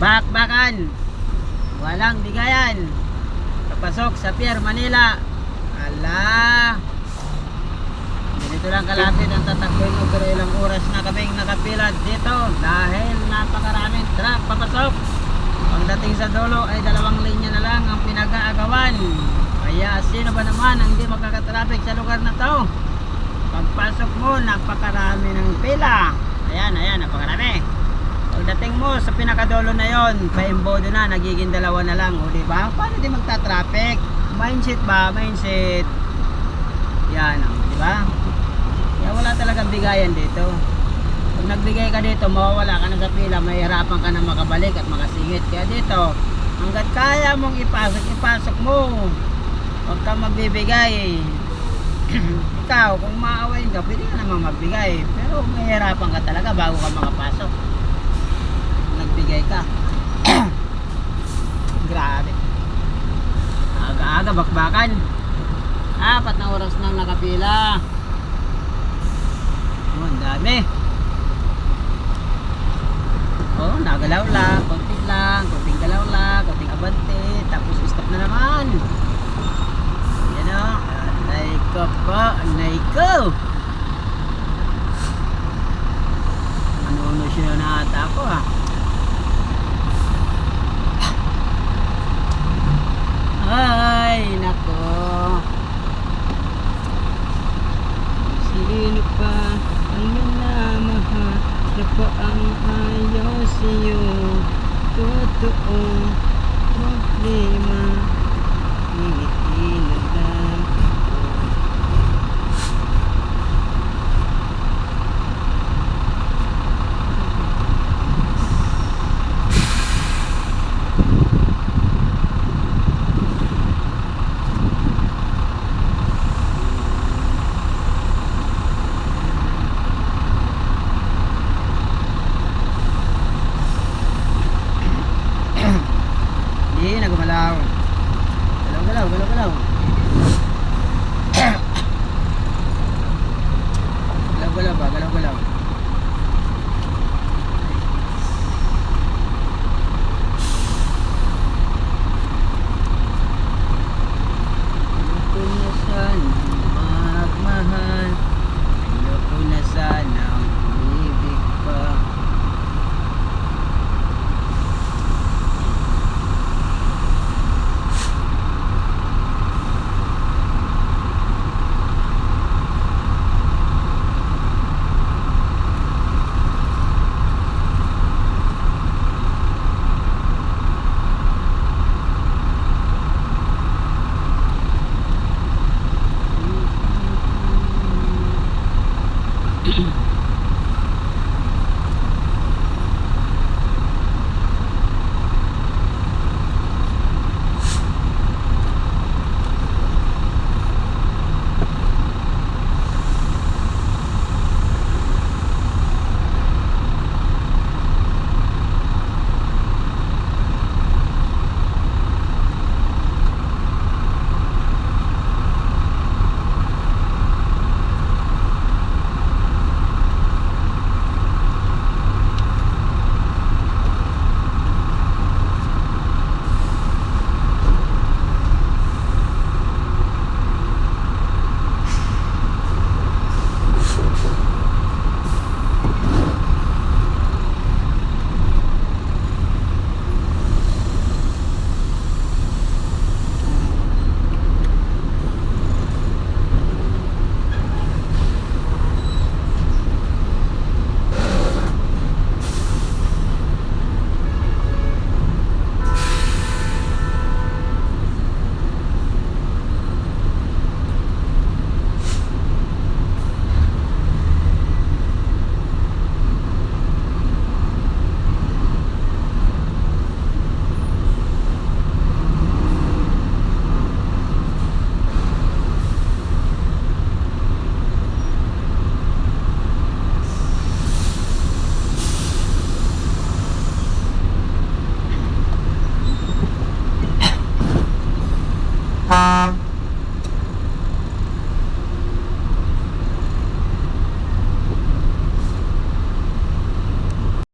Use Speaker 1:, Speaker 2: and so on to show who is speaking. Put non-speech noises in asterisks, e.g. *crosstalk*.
Speaker 1: Bakbakan. Walang bigayan. Kapasok sa Pier Manila. Ala. Ganito lang kalapit ang tatakbuhin ko pero ilang oras na kaming nakapilad dito dahil napakaraming truck papasok. Pagdating sa dulo ay dalawang linya na lang ang pinag-aagawan. Kaya sino ba naman ang hindi makakatraffic sa lugar na to? Pagpasok mo, napakarami ng pila. Ayan, ayan, napakarami. Pagdating mo sa pinakadulo na yon, paimbodo na, nagiging dalawa na lang. O, di ba? Paano di magta-traffic? Mindset ba? Mindset. Yan, di ba? Kaya wala talagang bigayan dito. Pag nagbigay ka dito, mawawala ka na sa pila, mahirapan ka na makabalik at makasingit. Kaya dito, hanggat kaya mong ipasok, ipasok mo. Huwag kang magbibigay. *clears throat* Ikaw, kung maawain ka, pwede ka naman magbigay. Pero mahirapan ka talaga bago ka makapasok. Nagbigay ka. *clears throat* Grabe. Aga-aga, bakbakan. Apat na oras nang nakapila. Oh, ang dami. Oh, nagalaw lang, konti lang, konting galaw lang, konting abante, tapos stop na naman. Yan o, anay ko po, anay ko. Ano-ano siya na ata ako ah. Ay, nako. Sino pa ang minamahal pa ang ayaw sa'yo. Totoo problema Ngiti na lang Hindi, nagumalaw Galaw, galaw, galaw, galaw. Galaw, galaw ba, galaw, galaw. Ayoko na sana magmahal. Ayoko na sana Thank you.